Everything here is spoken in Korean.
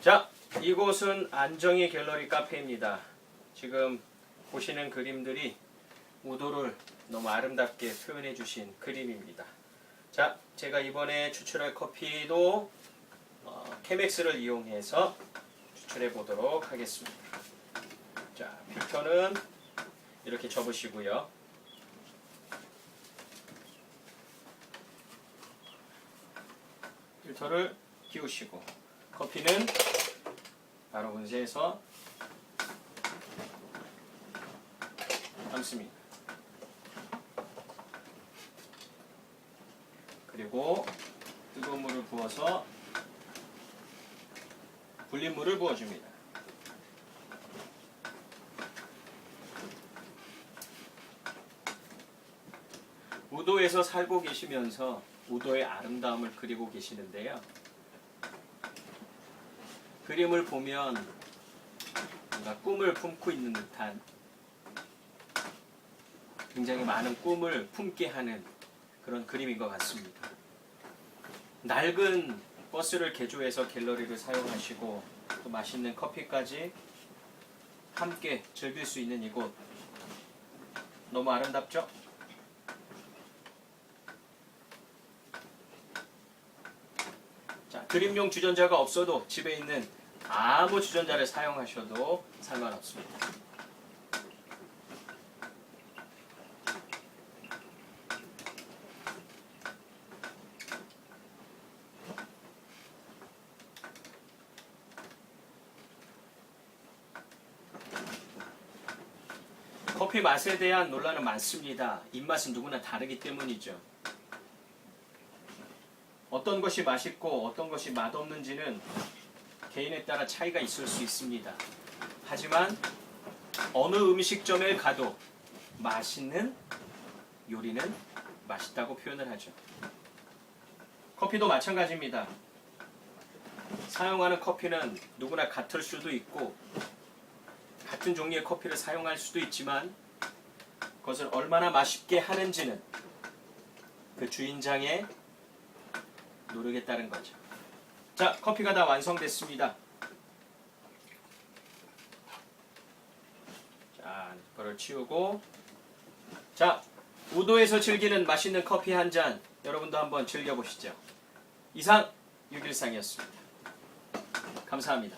자, 이곳은 안정희 갤러리 카페입니다. 지금 보시는 그림들이 우도를 너무 아름답게 표현해 주신 그림입니다. 자, 제가 이번에 추출할 커피도 어, 케맥스를 이용해서 추출해 보도록 하겠습니다. 자, 필터는 이렇게 접으시고요. 필터를 끼우시고 커피는 바로 분쇄해서 담습니다. 그리고 뜨거운 물을 부어서 불린 물을 부어줍니다. 우도에서 살고 계시면서 우도의 아름다움을 그리고 계시는데요. 그림을 보면 뭔가 꿈을 품고 있는 듯한 굉장히 많은 꿈을 품게 하는 그런 그림인 것 같습니다. 낡은 버스를 개조해서 갤러리를 사용하시고 또 맛있는 커피까지 함께 즐길 수 있는 이곳 너무 아름답죠? 자, 그림용 주전자가 없어도 집에 있는 아무 주전자를 사용하셔도 상관없습니다. 커피 맛에 대한 논란은 많습니다. 입맛은 누구나 다르기 때문이죠. 어떤 것이 맛있고 어떤 것이 맛없는지는 개인에 따라 차이가 있을 수 있습니다. 하지만 어느 음식점에 가도 맛있는 요리는 맛있다고 표현을 하죠. 커피도 마찬가지입니다. 사용하는 커피는 누구나 같을 수도 있고 같은 종류의 커피를 사용할 수도 있지만 그것을 얼마나 맛있게 하는지는 그 주인장의 노력에 따른 거죠. 자, 커피가 다 완성됐습니다. 자, 이거를 치우고 자, 우도에서 즐기는 맛있는 커피 한 잔 여러분도 한번 즐겨보시죠. 이상 유길상이었습니다. 감사합니다.